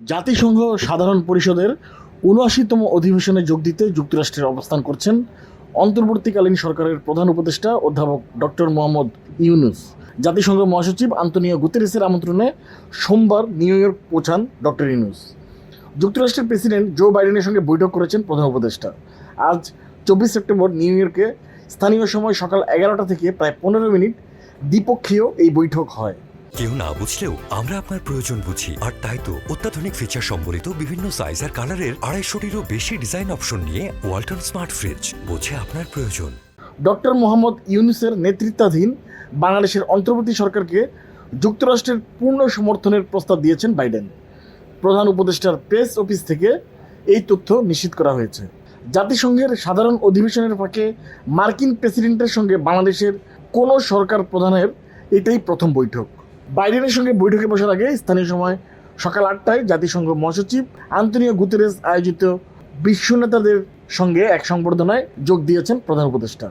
জাতিসংঘ সাধারণ পরিষদের উনআশিতম অধিবেশনে যোগ দিতে যুক্তরাষ্ট্রের অবস্থান করছেন অন্তর্বর্তীকালীন সরকারের প্রধান উপদেষ্টা অধ্যাপক ডক্টর মোহাম্মদ ইউনুস। জাতিসংঘ মহাসচিব আন্তনিও গুতেরেসের আমন্ত্রণে সোমবার নিউ ইয়র্ক পৌঁছান ডক্টর ইউনুস। যুক্তরাষ্ট্রের প্রেসিডেন্ট জো বাইডেনের সঙ্গে বৈঠক করেছেন প্রধান উপদেষ্টা। আজ চব্বিশ সেপ্টেম্বর নিউ ইয়র্কে স্থানীয় সময় সকাল এগারোটা থেকে প্রায় পনেরো মিনিট দ্বিপক্ষীয় এই বৈঠক হয়। কেউ না বুঝলেও আমরা আপনার প্রয়োজন বুঝি। আর তাই তো অত্যাধুনিক ফিচার সম্বলিত বিভিন্ন সাইজ আর কালারের আড়াইশোটিরও বেশি ডিজাইন অপশন নিয়ে ওয়ালটন স্মার্ট ফ্রিজ বোঝে আপনার প্রয়োজন। ডক্টর মোহাম্মদ ইউনুসের নেতৃত্বাধীন বাংলাদেশের অন্তর্বর্তী সরকারকে যুক্তরাষ্ট্রের পূর্ণ সমর্থনের প্রস্তাব দিয়েছেন বাইডেন প্রধান উপদেষ্টার প্রেস অফিস থেকে এই তথ্য নিশ্চিত করা হয়েছে। জাতিসংঘের সাধারণ অধিবেশনের ফাঁকে মার্কিন প্রেসিডেন্টের সঙ্গে বাংলাদেশের কোনো সরকার প্রধানের এটাই প্রথম বৈঠক। বাইডেনের সঙ্গে বৈঠকে বসার আগে স্থানীয় সময় সকাল আটটায় জাতিসংঘ মহাসচিব আন্তনিও গুতেরেস আয়োজিত বিশ্ব নেতাদের সঙ্গে এক সংবর্ধনায় যোগ দিয়েছেন প্রধান উপদেষ্টা।